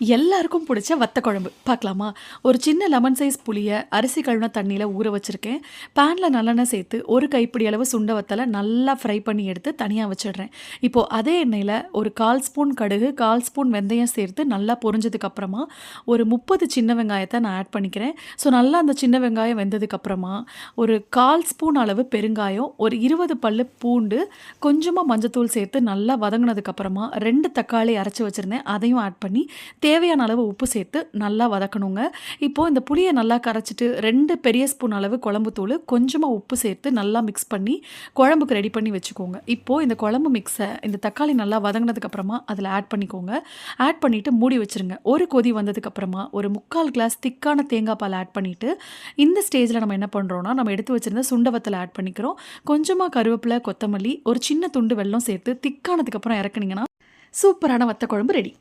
எல்லாருக்கும் பிடிச்ச வத்த குழம்பு. பார்க்கலாமா? ஒரு சின்ன லெமன் சைஸ் புளியை அரிசி கழுவின தண்ணியில் ஊற வச்சுருக்கேன். பேனில் நல்லெண்ணெய் சேர்த்து ஒரு கைப்பிடி அளவு சுண்ட வத்தலை நல்லா ஃப்ரை பண்ணி எடுத்து தனியாக வச்சிடுறேன். இப்போது அதே எண்ணெயில் ஒரு கால் ஸ்பூன் கடுகு கால் ஸ்பூன் வெந்தயம் சேர்த்து நல்லா பொரிஞ்சதுக்கப்புறமா ஒரு முப்பது சின்ன வெங்காயத்தை நான் ஆட் பண்ணிக்கிறேன். ஸோ நல்லா அந்த சின்ன வெங்காயம் வெந்ததுக்கப்புறமா ஒரு கால் ஸ்பூன் அளவு பெருங்காயம் ஒரு இருபது பல்லு பூண்டு கொஞ்சமாக மஞ்சத்தூள் சேர்த்து நல்லா வதங்கினதுக்கப்புறமா ரெண்டு தக்காளி அரைச்சி வச்சுருந்தேன். அதையும் ஆட் பண்ணி தேவையான அளவு உப்பு சேர்த்து நல்லா வதக்கணுங்க. இப்போது இந்த புளியை நல்லா கரைச்சிட்டு ரெண்டு பெரிய ஸ்பூன் அளவு குழம்பு தூள் கொஞ்சமாக உப்பு சேர்த்து நல்லா மிக்ஸ் பண்ணி குழம்புக்கு ரெடி பண்ணி வச்சுக்கோங்க. இப்போது இந்த குழம்பு மிக்ஸை இந்த தக்காளி நல்லா வதங்கினதுக்கப்புறமா அதில் ஆட் பண்ணிக்கோங்க. ஆட் பண்ணிவிட்டு மூடி வச்சுருங்க. ஒரு கொதி வந்ததுக்கப்புறமா ஒரு முக்கால் கிளாஸ் திக்கான தேங்காய் பால் ஆட் பண்ணிவிட்டு இந்த ஸ்டேஜில் நம்ம என்ன பண்ணுறோன்னா நம்ம எடுத்து வச்சுருந்த சுண்டவத்தில் ஆட் பண்ணிக்கிறோம். கொஞ்சமாக கருவேப்பிலை கொத்தமல்லி ஒரு சின்ன துண்டு வெல்லம் சேர்த்து திக்கானதுக்கப்புறம் இறக்குனீங்கன்னா சூப்பரான வத்த குழம்பு ரெடி